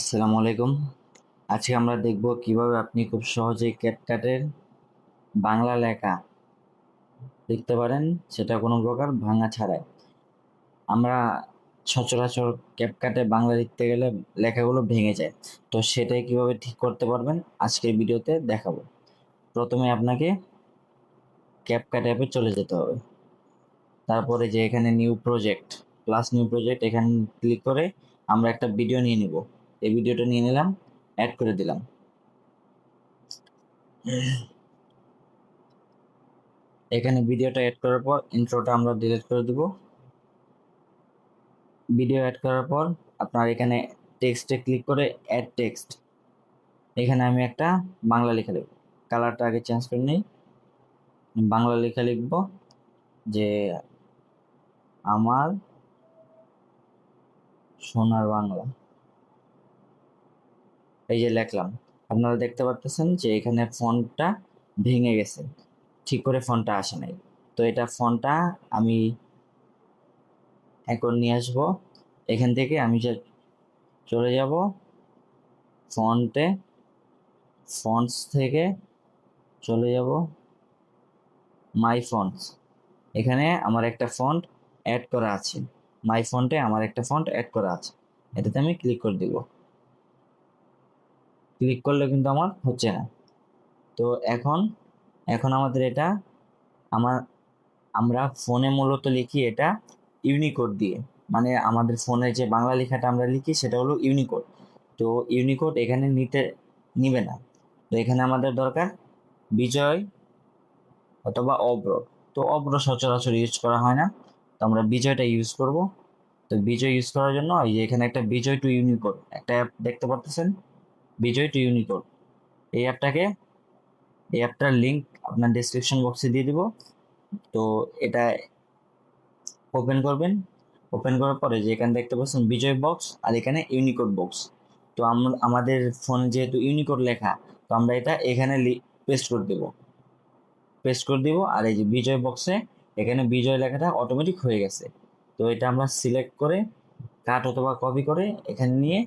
আসসালামু আলাইকুম। আজকে আমরা দেখব কীভাবে আপনি খুব সহজেই ক্যাটকাটের বাংলা লেখা লিখতে পারেন, সেটা কোনো প্রকার ভাঙা ছাড়াই। আমরা সচরাচর ক্যাপকাটে বাংলা লিখতে গেলে লেখাগুলো ভেঙে যায়। তো সেটাই কীভাবে ঠিক করতে পারবেন আজকের ভিডিওতে দেখাবো। প্রথমে আপনাকে ক্যাপকাট অ্যাপে চলে যেতে হবে। তারপরে যে এখানে new project, plus new project, এখানে ক্লিক করে আমরা একটা ভিডিও নিয়ে নিব। এই ভিডিওটা নিয়ে নিলাম অ্যাড করে দিলাম। এখানে ভিডিওটা অ্যাড করার পর ইন্ট্রোটা আমরা ডিলিট করে দিব। ভিডিও অ্যাড করার পর আপনার এখানে টেক্সটে ক্লিক করে অ্যাড টেক্সট এখানে আমি একটা বাংলা লেখা লিখব কালারটা আগে চেঞ্জ করে নিই। বাংলা লেখা লিখব যে আমার সোনার বাংলা। এই যে লেখলাম, আপনারা দেখতে পাচ্ছেন যে এখানে ফন্টটা ভেঙে গেছে, ঠিক করে ফন্টটা আসে নাই। তো এটা ফন্টটা আমি এখন নিয়ে আসব, এখান থেকে আমি যে চলে যাব ফন্টে, ফন্টস থেকে চলে যাব মাই ফন্টস। এখানে আমার একটা ফন্ট অ্যাড করা আছে, মাই ফন্টে আমার একটা ফন্ট অ্যাড করা আছে, এটাতে আমি ক্লিক করে দিব। ক্লিক করলে কিন্তু আমার হচ্ছে না। তো এখন এখন আমাদের এটা, আমার, আমরা ফোনে মূলত লিখি এটা ইউনিকোড দিয়ে। মানে আমাদের ফোনে যে বাংলা লেখাটা আমরা লিখি সেটা হলো ইউনিকোড তো ইউনিকোড এখানে নিতে, নিবে না। তো এখানে আমাদের দরকার বিজয় অথবা অব্র। তো অব্র সচরাচর ইউজ করা হয় না। তো আমরা বিজয়টা ইউজ করব। তো বিজয় ইউজ করার জন্য এই যে এখানে একটা বিজয় টু ইউনিকোড একটা অ্যাপ দেখতে পারতেছেন? Bijoy to Unicode. এই অ্যাপটাকে, এই অ্যাপটার লিঙ্ক আপনার ডিসক্রিপশন বক্সে দিয়ে দিব। তো এটা ওপেন করবেন। ওপেন করার পরে যে এখানে দেখতে পাচ্ছেন বিজয় বক্স আর এখানে ইউনিকোড বক্স তো আমাদের ফোনে যেহেতু ইউনিকোড লেখা, তো আমরা এটা এখানে পেস্ট করে দেব। পেস্ট করে দিব আর এই যে বিজয় বক্সে এখানে বিজয় লেখাটা অটোমেটিক হয়ে গেছে। তো এটা আমরা সিলেক্ট করে কাট অথবা কপি করে এখানে নিয়ে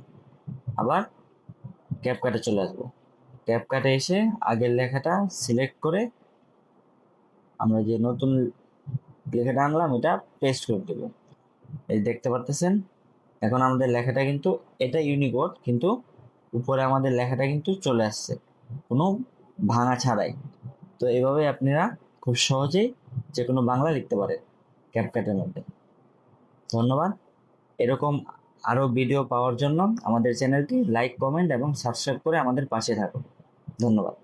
আবার ক্যাপকাটে চলে আসব। ক্যাপকাটে এসে আগের লেখাটা সিলেক্ট করে আমরা যে নতুন লেখাটা আনলাম এটা পেস্ট করে দেবো। এই দেখতে পারতেছেন? এখন আমাদের লেখাটা কিন্তু এটা ইউনিকোড কিন্তু উপরে আমাদের লেখাটা কিন্তু চলে আসছে। কোনো ভাঙা ছাড়াই। তো এইভাবে আপনারা খুব সহজেই যে কোনো বাংলা লিখতে পারেন ক্যাপকাটের মধ্যে। ধন্যবাদ। এরকম আরও ভিডিও পাওয়ার জন্য আমাদের চ্যানেলটি লাইক কমেন্ট এবং সাবস্ক্রাইব করে আমাদের পাশে থাকুন। ধন্যবাদ।